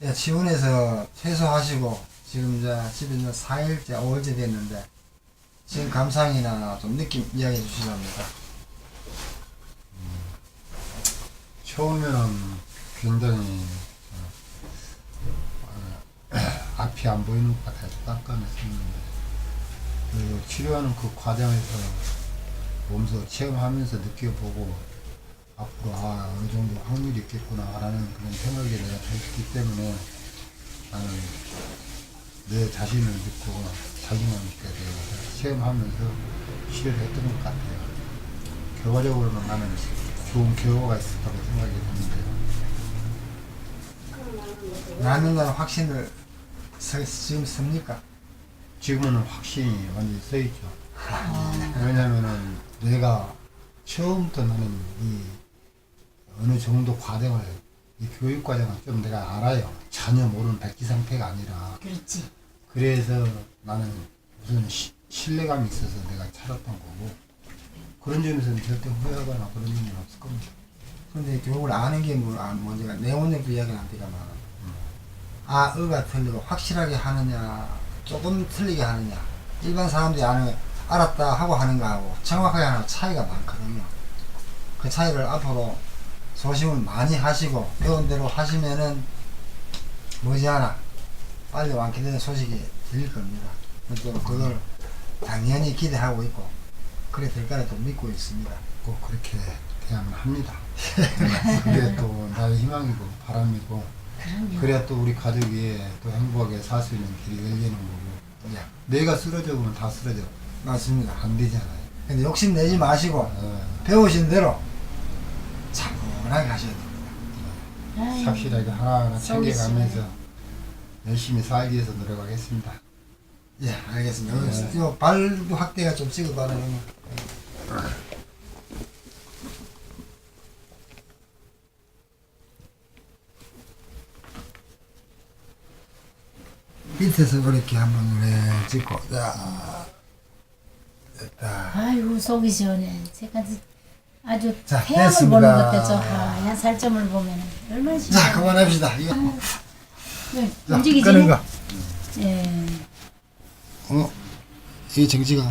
예, 치원에서 퇴소하시고 지금 이제 집에 이제 4일째, 5일째 됐는데 지금 감상이나 좀 느낌 이야기해 주시랍니다. 처음에는 굉장히 어, 어, 앞이 안 보이는 것 같아서 깜깜했었는데 그 치료하는 그 과정에서 몸소 체험하면서 느껴보고 앞으로 아 어느 정도 확률이 있겠구나라는 그런 생각이 내가 들었기 때문에 나는 내 자신을 믿고 자신감 있게 되어 체험하면서 치료를 했던 것 같아요. 결과적으로는 나는 좋은 결과가 있었다고 생각이 드는데요. 나는 건 확신을 서- 지금 씁니까? 지금은 확신이 완전히 써있죠. 왜냐면은 내가 처음부터 나는 이 어느 정도 과정을 이 교육 과정을 좀 내가 알아요. 전혀 모르는 백지 상태가 아니라 그렇지. 그래서 나는 무슨 시- 신뢰감이 있어서 내가 찾았던 거고 그런 점에서는 절대 후회하거나 그런 일은 없을 겁니다. 근데 교육을 아는 게 뭐, 아, 먼저가 내원력도 이야기는 안 되지만 아, 의가 틀리고 확실하게 하느냐 조금 틀리게 하느냐 일반 사람들이 아는 알았다 하고 하는 거하고 정확하게 하는 거 차이가 많거든요. 그 차이를 앞으로 소심을 많이 하시고 배운 대로 하시면은 머지않아 빨리 완쾌되는 소식이 들릴 겁니다. 또 그걸 당연히 기대하고 있고 그래 될 거라 또 믿고 있습니다. 꼭 그렇게 돼야만 합니다. 그게 또 나의 희망이고 바람이고 그럼요. 그래야 또 우리 가족이 또 행복하게 살 수 있는 길이 열리는 거고 예, 내가 쓰러져 보면 다 쓰러져 맞습니다. 안 되잖아요. 근데 욕심 내지 마시고 어, 배우신 대로 차분하게 하셔야 됩니다. 착실하게 하나하나 속이 챙겨가면서 열심히 살기 위해서 노력하겠습니다. 예, 알겠습니다. 네. 요 발도 확대가 좀 그러면. 밑에서 그렇게 한번 그래 찍고 자 됐다. 아이고 속이 시원해. 제가 아주 자, 태양을 됐습니다. 보는 것 같아. 저 하얀 살점을 보면 얼마나. 자 그만합시다. 이거 네, 자, 움직이지? 끄는 거. 예. 어, 이 정지가